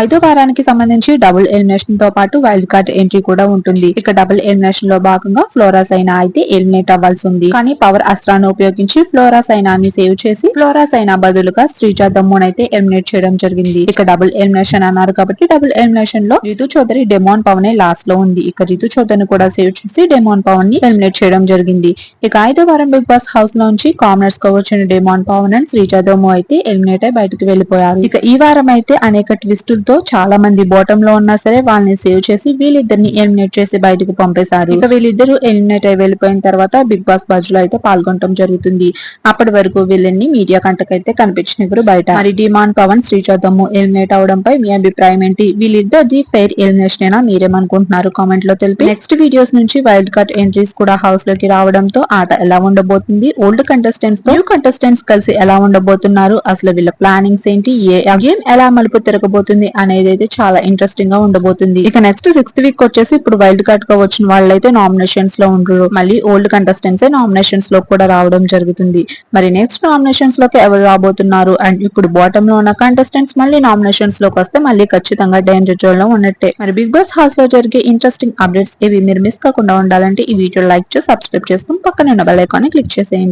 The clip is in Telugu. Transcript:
ఐదో వారానికి సంబంధించి డబుల్ ఎలిమినేషన్తో పాటు వైల్డ్ కార్డ్ ఎంట్రీ కూడా ఉంటుంది. ఇక డబుల్ ఎలిమినేషన్లో భాగంగా ఫ్లోరా సైనా అయితే ఎలిమినేట్ అవ్వాల్సి ఉంది. కానీ పవర్ అస్త్రాన్ని ఉపయోగించి ఫ్లోరా సైనాన్ని సేవ్ చేసి ఫ్లోరా సైనా బదులుగా శ్రీజా దమ్మున్ అయితే ఎలిమినేట్ చేయడం జరిగింది. ఇక డబుల్ ఎలిమినేషన్ అన్నారు కాబట్టి డబుల్ ఎలిమినేషన్లో రితు చౌదరి డెమోన్ పవన్ లాస్ట్లో ఉంది. ఇక రితు చౌదరిని కూడా సేవ్ చేసి డెమోన్ పవన్ని ఎలిమినేట్ చేయడం జరిగింది. ఇక ఐదో వారం బిగ్ బాస్ హౌస్ లోంచి కామనర్స్గా వచ్చిన డెమోన్ పవన్ అండ్ శ్రీజా దమ్ము అయితే ఎలిమినేట్ అయి బయటకు వెళ్ళిపోయారు ఇక ఈ వారం అయితే అనేక తో చాలా మంది బాటమ్లో ఉన్నా సరే వాళ్ళని సేవ్ చేసి వీళ్ళిద్దరిని ఎలిమినేట్ చేసి బయటకు పంపేశారు. ఇక వీళ్ళిద్దరు ఎలిమినేట్ అయి వెళ్ళిపోయిన తర్వాత బిగ్ బాస్ బజ్లో అయితే పాల్గొనడం జరుగుతుంది. అప్పటి వరకు వీళ్ళని మీడియా కంటకైతే కనిపించినప్పుడు బయట. మరి డిమాండ్ పవన్ శ్రీజాదమ్ము ఎలిమినేట్ అవడంపై మీ అభిప్రాయం ఏంటి? వీళ్ళిద్దరిది ఫెయిర్ ఎలిమినేషన్ అయినా మీరేమనుకుంటున్నారు? కామెంట్లో తెలిపి. నెక్స్ట్ వీడియోస్ నుంచి వైల్డ్ కార్డ్ ఎంట్రీస్ కూడా హౌస్లోకి రావడంతో ఆట ఎలా ఉండబోతుంది? ఓల్డ్ కంటెస్టెంట్స్ న్యూ కంటెస్టెంట్స్ కలిసి ఎలా ఉండబోతున్నారు? అసలు వీళ్ళ ప్లానింగ్స్ ఏంటి? ఏ గేమ్ ఎలా మలుపు తిరగబోతుంది? అనేది అయితే చాలా ఇంట్రెస్టింగ్గా ఉండబోతుంది. ఇక నెక్స్ట్ సిక్స్త్ వీక్ వచ్చేసి ఇప్పుడు వైల్డ్ కార్డ్గా వచ్చిన వాళ్ళైతే నామినేషన్స్లో ఉండరు. మళ్ళీ ఓల్డ్ కంటెస్టెంట్స్ నామినేషన్స్లో కూడా రావడం జరుగుతుంది. మరి నెక్స్ట్ నామినేషన్స్లోకి ఎవరు రాబోతున్నారు? అండ్ ఇప్పుడు బాటమ్లో ఉన్న కంటెస్టెంట్స్ మళ్ళీ నామినేషన్స్లోకి వస్తే మళ్ళీ ఖచ్చితంగా డేంజర్ జోన్లో ఉన్నట్టే. మరి బిగ్ బాస్ హౌస్లో జరిగే ఇంట్రెస్టింగ్ అప్డేట్స్ ఇవి మీరు మిస్ కాకుండా ఉండాలంటే ఈ వీడియో లైక్ చేసి సబ్స్క్రైబ్ చేసుకుని పక్కన ఉన్న బెల్ ఐకాన్ క్లిక్ చేసేయండి.